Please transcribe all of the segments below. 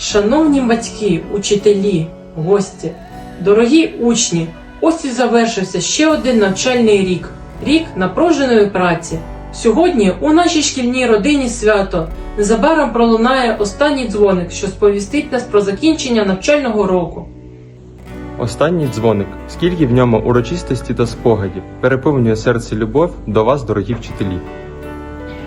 Шановні батьки, учителі, гості, дорогі учні, ось і завершився ще один навчальний рік рік напруженої праці. Сьогодні у нашій шкільній родині свято. Незабаром пролунає останній дзвоник, що сповістить нас про закінчення навчального року. Останній дзвоник, скільки в ньому урочистості та спогадів, переповнює серце любов до вас, дорогі вчителі.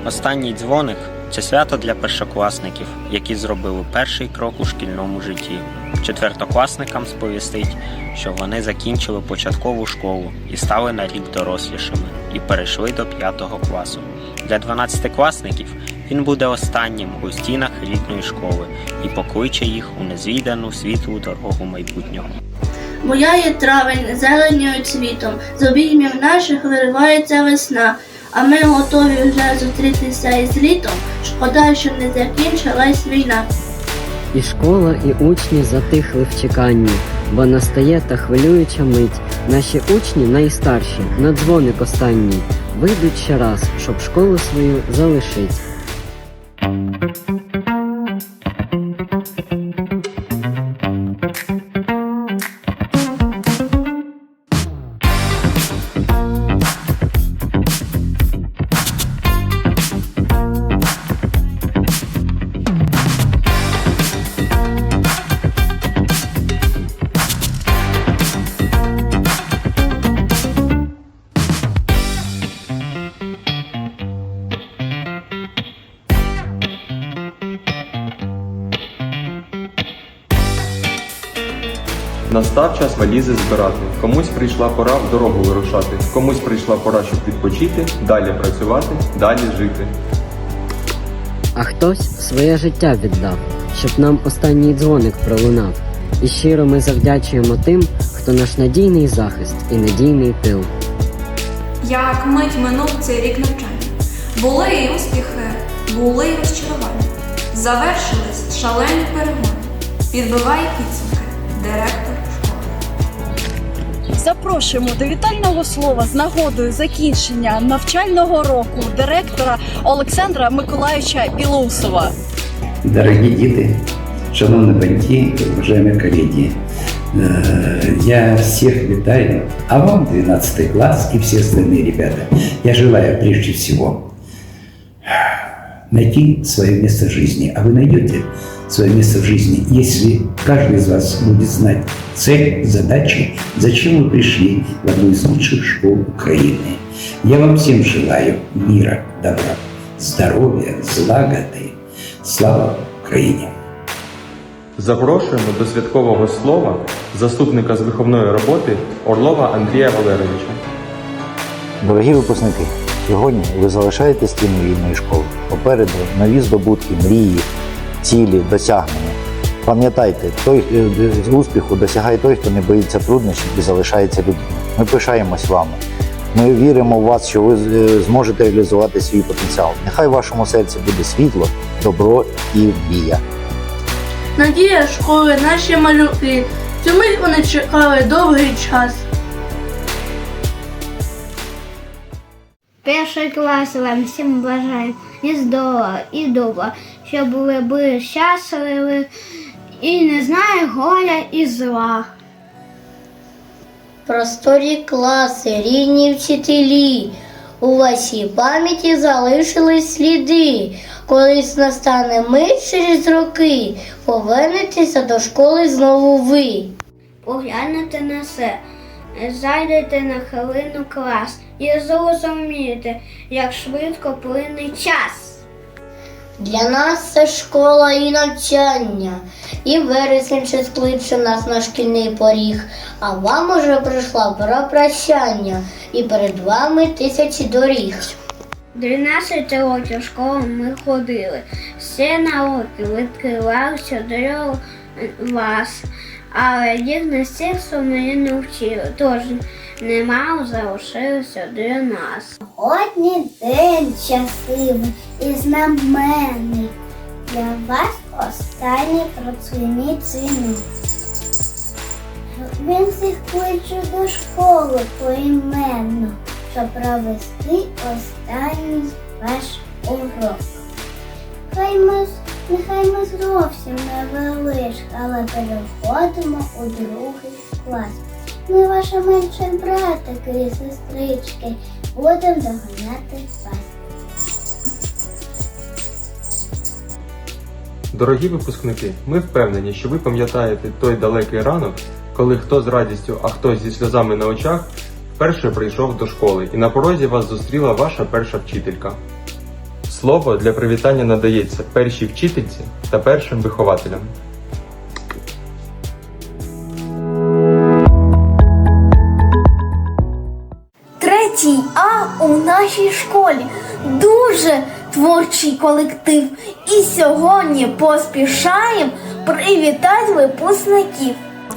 Останній дзвоник це свято для першокласників, які зробили перший крок у шкільному житті. Четвертокласникам сповістить, що вони закінчили початкову школу і стали на рік дорослішими і перейшли до п'ятого класу. Для дванадцятикласників він буде останнім у стінах рідної школи і покличе їх у незвідану світлу дорогу майбутнього. Буяє травень зеленою цвітом, з обіймів наших виривається весна, а ми готові вже зустрітися із літом. Шкода, що не закінчилась війна. І школа, і учні затихли в чеканні, бо настає та хвилююча мить. Наші учні найстарші, на дзвоник останній, вийдуть ще раз, щоб школу свою залишить. Валізи збирати. Комусь прийшла пора в дорогу вирушати, комусь прийшла пора, щоб відпочити, далі працювати, далі жити. А хтось своє життя віддав, щоб нам останній дзвоник пролунав. І щиро ми завдячуємо тим, хто наш надійний захист і надійний тил. Як мить минув цей рік навчання. Були і успіхи, були і розчарування. Завершились шалені перегони. Підбиває підсумки директор. Запрошуємо до вітального слова з нагодою закінчення навчального року директора Олександра Миколаївича Білоусова. Дорогі діти, шановні батьки, уважаемые коллеги, э, я всех витаю, а вам 12 класс и все остальные ребята, я желаю прежде всего найти свое место в жизни. А вы найдете свое место в жизни, если каждый из вас будет знать цель, задачи, зачем вы пришли в одну из лучших школ Украины. Я вам всем желаю мира, добра, здоровья, злагоды. Слава Україні! Запрошуємо до святкового слова заступника з виховної роботи Орлова Андрія Валерійовича. Дорогі випускники, сьогодні ви залишаєте стіни вільної школи. Попереду нові здобутки, мрії, цілі, досягнення. Пам'ятайте, той е, з успіху досягає той, хто не боїться труднощів і залишається людьми. Ми пишаємось вами. Ми віримо в вас, що ви е, зможете реалізувати свій потенціал. Нехай в вашому серці буде світло, добро і мрія. Надія школи, наші малюки. Цю мить вони чекали довгий час. Перший клас вам всім бажаю і здорово, і добра, щоб ви були щасливі і не знаю горя і зла. Просторі класи, рідні вчителі, у вашій пам'яті залишились сліди. Колись настане мить через роки, повернетеся до школи знову ви. Поглянете на все, зайдете на хвилину клас і зрозумієте, як швидко плине час. Для нас це школа і навчання, і вересень ще скличе нас на шкільний поріг, а вам уже прийшла пора прощання, і перед вами тисячі доріг. 12 років школу ми ходили, все науки відкривалися для вас, але їх на серце мене не вчили, тож немало залишилося для нас. Сьогодні день щасливий і знаменний. Для вас останній процвіний дзвінок. Він всіх кличе до школи поіменно, щоб провести останній ваш урок. Хай ми Нехай ми зовсім невеличкі, але переходимо у другий клас. Ми ваші менші братики і сестрички. Будемо доганяти вас. Дорогі випускники, ми впевнені, що ви пам'ятаєте той далекий ранок, коли хто з радістю, а хто зі сльозами на очах вперше прийшов до школи, і на порозі вас зустріла ваша перша вчителька. Слово для привітання надається першій вчительці та першим вихователям. Творчий колектив. І сьогодні поспішаємо привітати випускників.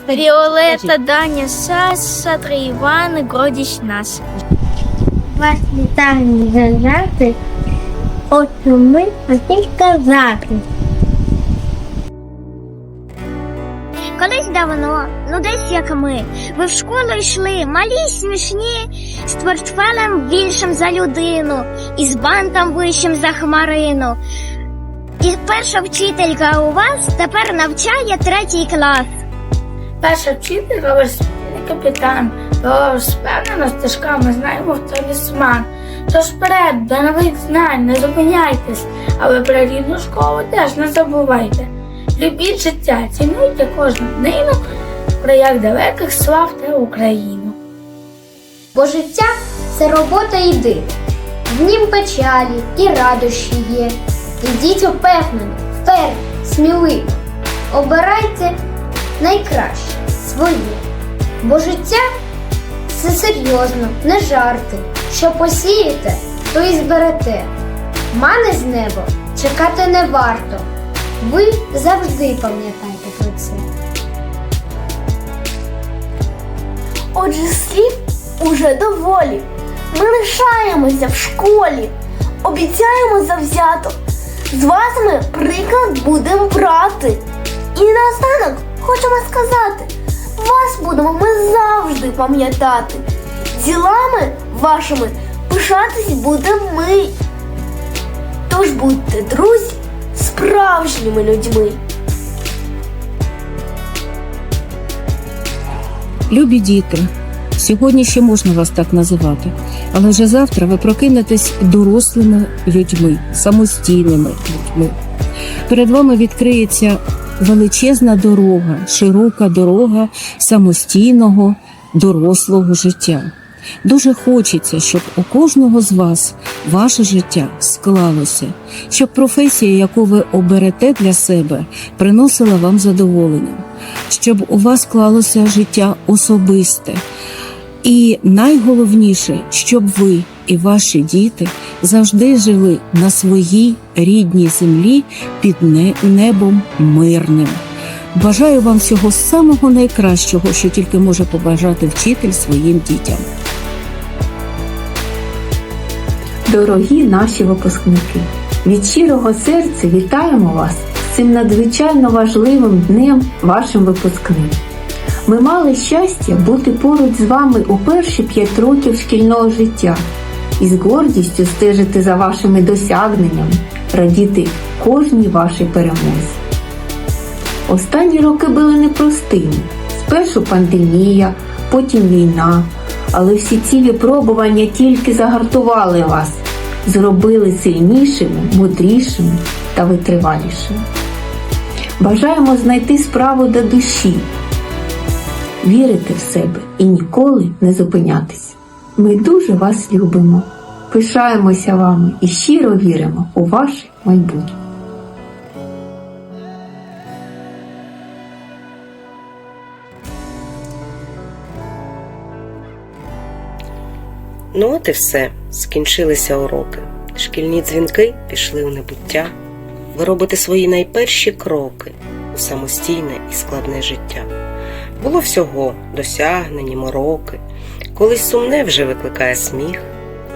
Віолетта, Даня, Саса, Три Іван, Гродіч нас. Вас вітаємо завжди. От ми хотів сказати. Давно, ну десь як ми, ви в школу йшли, малі смішні, з портфелем більшим за людину, і з бантом вищим за хмарину. І перша вчителька у вас тепер навчає третій клас. Перша вчителька весільний капітан, то впевнено стежками знаємо в талісман. Тож вперед, до нових знань, не зупиняйтесь, але про рідну школу теж не забувайте. Любіть життя, цінуйте кожну днину, про як далеких славте Україну. Бо життя це робота і дит. В нім печалі і радощі є. Ідіть упевнено, вперед, сміливо. Обирайте найкраще своє. Бо життя це серйозно, не жарти. Що посієте, то і зберете. Мани з неба чекати не варто. Ви завжди пам'ятайте про це. Отже, слів уже доволі. Ми лишаємося в школі, обіцяємо завзято. З вас ми приклад будемо брати. І наостанок хочемо сказати, вас будемо ми завжди пам'ятати. Ділами вашими пишатись будемо ми. Тож будьте, друзі, справжніми людьми. Любі діти, сьогодні ще можна вас так називати, але вже завтра ви прокинетесь дорослими людьми, самостійними людьми. Перед вами відкриється величезна дорога, широка дорога самостійного дорослого життя. Дуже хочеться, щоб у кожного з вас ваше життя склалося, щоб професія, яку ви оберете для себе, приносила вам задоволення, щоб у вас склалося життя особисте. І найголовніше, щоб ви і ваші діти завжди жили на своїй рідній землі під небом мирним. Бажаю вам всього самого найкращого, що тільки може побажати вчитель своїм дітям. Дорогі наші випускники, від щирого серця вітаємо вас з цим надзвичайно важливим днем вашим випускним. Ми мали щастя бути поруч з вами у перші п'ять років шкільного життя і з гордістю стежити за вашими досягненнями, радіти кожній вашій перемозі. Останні роки були непростими. Спершу пандемія, потім війна, але всі ці випробування тільки загартували вас, зробили сильнішими, мудрішими та витривалішими. Бажаємо знайти справу до душі, вірити в себе і ніколи не зупинятись. Ми дуже вас любимо, пишаємося вами і щиро віримо у ваше майбутнє. Ну от і все, скінчилися уроки. Шкільні дзвінки пішли у небуття. Ви робите свої найперші кроки у самостійне і складне життя. Було всього досягнені, мороки. Колись сумне вже викликає сміх.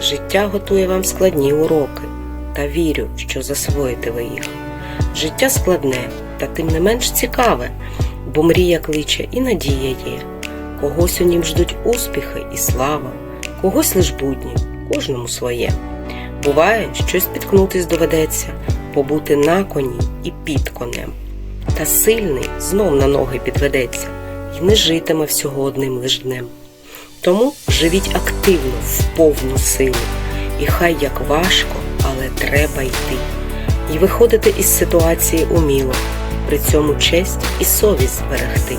Життя готує вам складні уроки, та вірю, що засвоїте ви їх. Життя складне, та тим не менш цікаве, бо мрія кличе і надія є. Когось у нім ждуть успіхи і слава, когось лиш будні, кожному своє. Буває, щось спіткнутись доведеться, побути на коні і під конем. Та сильний знов на ноги підведеться і не житиме всього одним лиш днем. Тому живіть активно, в повну силу, і хай як важко, але треба йти. І виходити із ситуації уміло, при цьому честь і совість зберегти.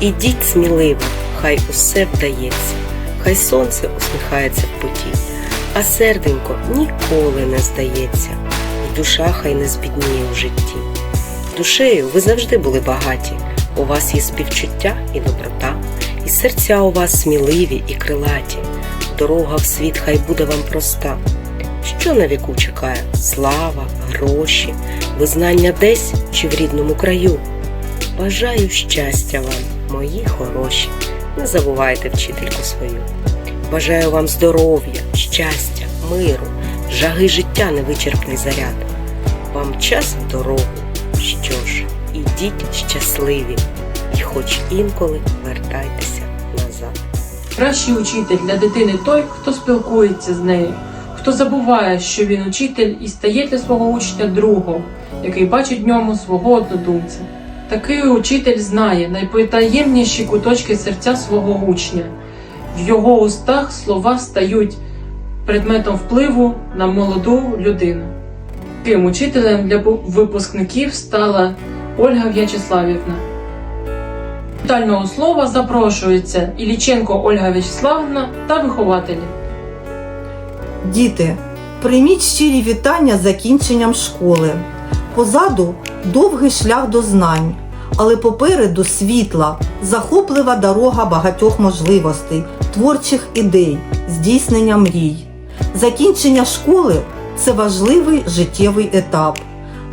Ідіть сміливо, хай усе вдається, хай сонце усміхається в путі, а серденько ніколи не здається, і душа хай не збідніє у житті. Душею ви завжди були багаті, у вас є співчуття і доброта, і серця у вас сміливі і крилаті. Дорога в світ хай буде вам проста. Що на віку чекає? Слава, гроші, визнання десь чи в рідному краю. Бажаю щастя вам, мої хороші, не забувайте вчительку свою. Бажаю вам здоров'я, щастя, миру, жаги життя невичерпний заряд. Вам час в дорогу, що ж, ідіть щасливі, і хоч інколи вертайтеся назад. Кращий учитель для дитини той, хто спілкується з нею, хто забуває, що він учитель і стає для свого учня другом, який бачить в ньому свого однодумця. Такий учитель знає найпотаємніші куточки серця свого учня. В його устах слова стають предметом впливу на молоду людину. Таким учителем для випускників стала Ольга В'ячеславівна. Вітального слова запрошується Іліченко Ольга В'ячеславівна та вихователі. Діти, прийміть щирі вітання з закінченням школи. Позаду довгий шлях до знань, але попереду світла, захоплива дорога багатьох можливостей, творчих ідей, здійснення мрій. Закінчення школи це важливий життєвий етап.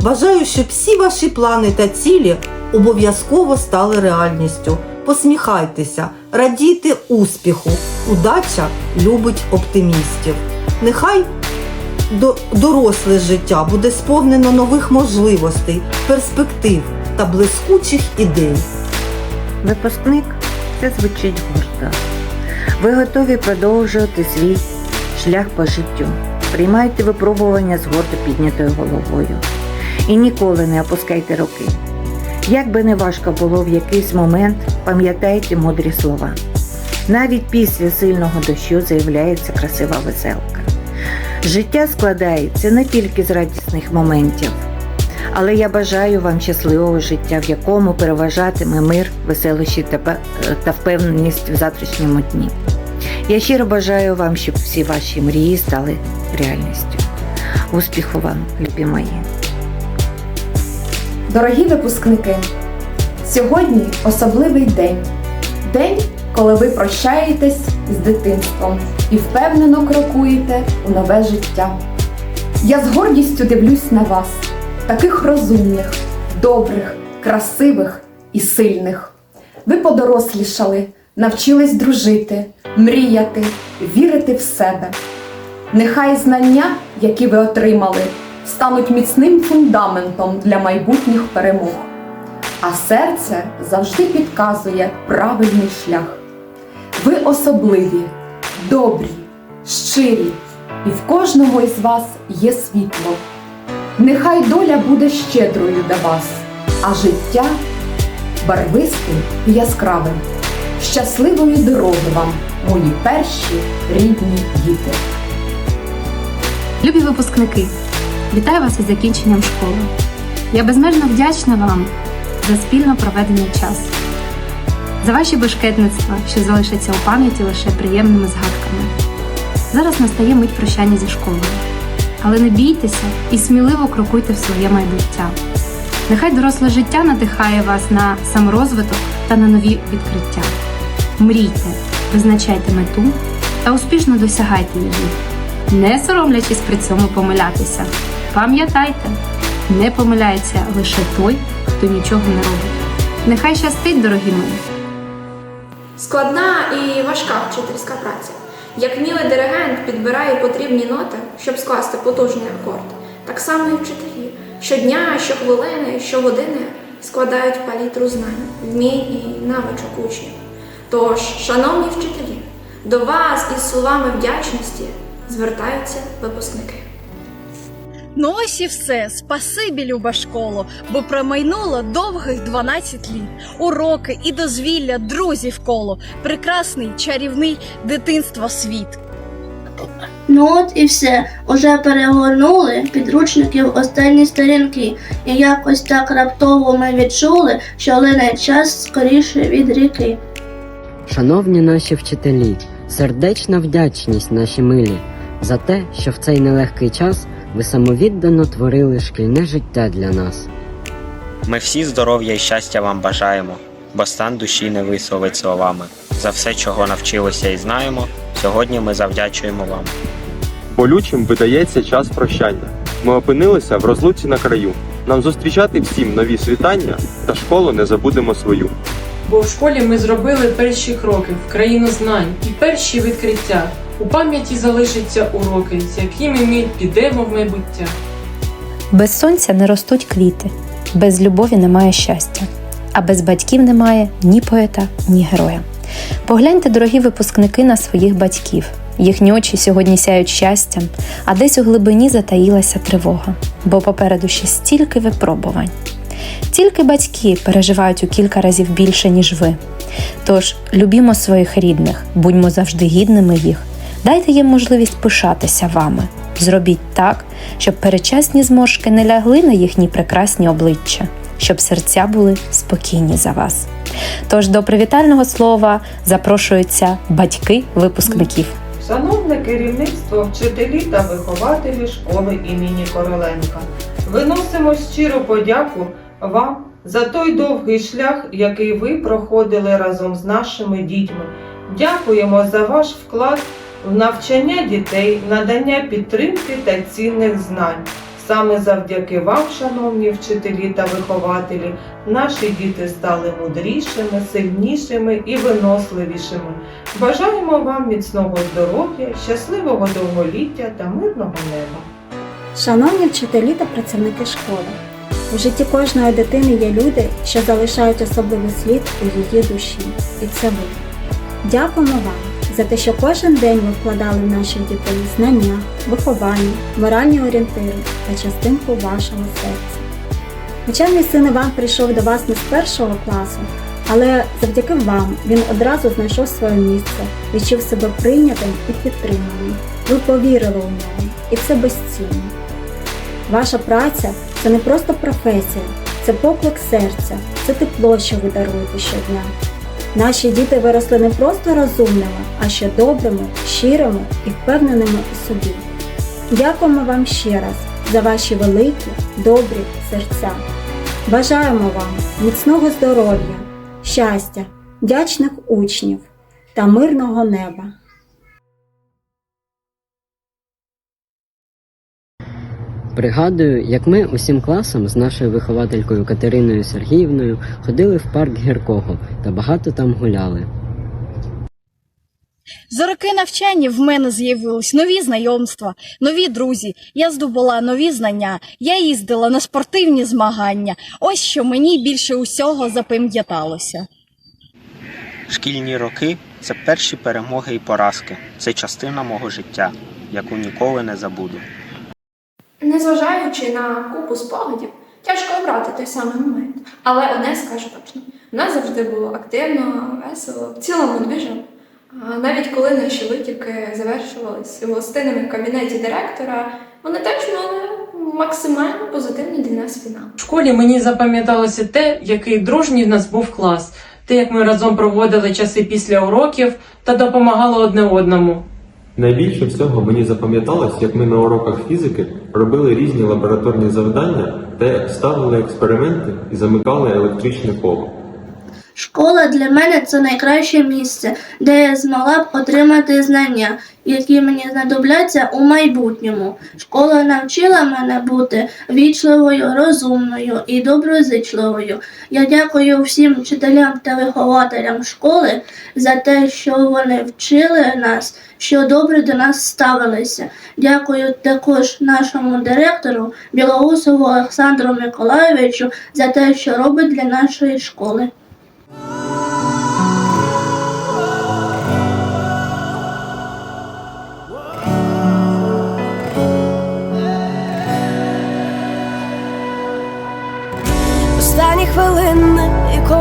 Бажаю, щоб всі ваші плани та цілі обов'язково стали реальністю. Посміхайтеся, радійте успіху. Удача любить оптимістів. Нехай доросле життя буде сповнено нових можливостей, перспектив та блискучих ідей. Випускник це звучить гордо. Ви готові продовжувати свій шлях по життю. Приймайте випробування з гордо піднятою головою. І ніколи не опускайте руки. Як би не важко було в якийсь момент, пам'ятайте мудрі слова. Навіть після сильного дощу з'являється красива веселка. Життя складається не тільки з радісних моментів, але я бажаю вам щасливого життя, в якому переважатиме мир, веселощі та впевненість в завтрашньому дні. Я щиро бажаю вам, щоб всі ваші мрії стали реальністю. Успіху вам, любі мої! Дорогі випускники, сьогодні особливий день. День, коли ви прощаєтесь з дитинством і впевнено крокуєте у нове життя. Я з гордістю дивлюсь на вас, таких розумних, добрих, красивих і сильних. Ви подорослішали, навчились дружити, мріяти, вірити в себе. Нехай знання, які ви отримали, стануть міцним фундаментом для майбутніх перемог. А серце завжди підказує правильний шлях. Ви особливі, добрі, щирі, і в кожного із вас є світло. Нехай доля буде щедрою до вас, а життя барвистим і яскравим. Щасливої дороги вам, мої перші рідні діти! Любі випускники, вітаю вас із закінченням школи. Я безмежно вдячна вам за спільно проведений час, за ваші бешкетництва, що залишаться у пам'яті лише приємними згадками. Зараз настає мить прощання зі школою. Але не бійтеся і сміливо крокуйте в своє майбуття. Нехай доросле життя надихає вас на саморозвиток та на нові відкриття. Мрійте, визначайте мету та успішно досягайте її не соромлячись при цьому помилятися. Пам'ятайте, не помиляється лише той, хто нічого не робить. Нехай щастить, дорогі мої! Складна і важка вчительська праця. Як вмілий диригент підбирає потрібні ноти, щоб скласти потужний акорд, так само і вчителі щодня, щохвилини, щогодини складають палітру знань, вмінь і навичок учнів. Тож, шановні вчителі, до вас із словами вдячності звертаються випускники. Ну ось і все. Спасибі, люба школо, бо промайнуло довгих 12 літ. Уроки і дозвілля, друзів коло, прекрасний чарівний дитинства світ. Ну от і все. Уже перегорнули підручників останні сторінки, і якось так раптово ми відчули, що лине час скоріше від ріки. Шановні наші вчителі, сердечна вдячність наші милі за те, що в цей нелегкий час ви самовіддано творили шкільне життя для нас. Ми всі здоров'я і щастя вам бажаємо, бо стан душі не висловить словами. За все, чого навчилися і знаємо, сьогодні ми завдячуємо вам. Болючим видається час прощання. Ми опинилися в розлуці на краю. Нам зустрічати всім нові світання, та школу не забудемо свою. Бо в школі ми зробили перші кроки в країну знань і перші відкриття. У пам'яті залишаться уроки, з якими ми підемо в майбуття. Без сонця не ростуть квіти, без любові немає щастя, а без батьків немає ні поета, ні героя. Погляньте, дорогі випускники, на своїх батьків. Їхні очі сьогодні сяють щастям, а десь у глибині затаїлася тривога, бо попереду ще стільки випробувань. Тільки батьки переживають у кілька разів більше, ніж ви. Тож любімо своїх рідних, будьмо завжди гідними їх, дайте їм можливість пишатися вами. Зробіть так, щоб перечасні зморшки не лягли на їхні прекрасні обличчя, щоб серця були спокійні за вас. Тож до привітального слова запрошуються батьки випускників. Шановне керівництво, вчителі та вихователі школи імені Короленка, виносимо щиру подяку вам за той довгий шлях, який ви проходили разом з нашими дітьми. Дякуємо за ваш вклад в навчання дітей, надання підтримки та цінних знань. Саме завдяки вам, шановні вчителі та вихователі, наші діти стали мудрішими, сильнішими і виносливішими. Бажаємо вам міцного здоров'я, щасливого довголіття та мирного неба. Шановні вчителі та працівники школи, у житті кожної дитини є люди, що залишають особливий слід у її душі, і це ви. Дякуємо вам за те, що кожен день ви вкладали в наших дітей знання, виховання, моральні орієнтири та частинку вашого серця. Мій син Іван прийшов до вас не з першого класу, але завдяки вам він одразу знайшов своє місце, відчув себе прийнятим і підтриманим. Ви повірили у нього, і це безцінно. Ваша праця це не просто професія, це поклик серця, це тепло, що ви даруєте щодня. Наші діти виросли не просто розумними, а ще добрими, щирими і впевненими у собі. Дякуємо вам ще раз за ваші великі, добрі серця. Бажаємо вам міцного здоров'я, щастя, вдячних учнів та мирного неба. Пригадую, як ми усім класом з нашою вихователькою Катериною Сергіївною ходили в парк Гіркого та багато там гуляли. За роки навчання в мене з'явились нові знайомства, нові друзі. Я здобула нові знання. Я їздила на спортивні змагання. Ось що мені більше усього запам'яталося. Шкільні роки це перші перемоги і поразки. Це частина мого життя, яку ніколи не забуду. Незважаючи на купу спогадів, тяжко обрати той самий момент. Але одне скажу точно: у нас завжди було активно, весело, в цілому движо. А навіть коли наші витівки завершувались гостинами в кабінеті директора, вони теж мали максимально позитивний для нас фінал. В школі мені запам'яталося те, який дружній в нас був клас, те, як ми разом проводили часи після уроків та допомагали одне одному. Найбільше всього мені запам'яталось, як ми на уроках фізики робили різні лабораторні завдання та ставили експерименти і замикали електричне коло. Школа для мене це найкраще місце, де я змогла б отримати знання, які мені знадобляться у майбутньому. Школа навчила мене бути вічливою, розумною і доброзичливою. Я дякую всім вчителям та вихователям школи за те, що вони вчили нас, що добре до нас ставилися. Дякую також нашому директору Білоусову Олександру Миколайовичу за те, що робить для нашої школи.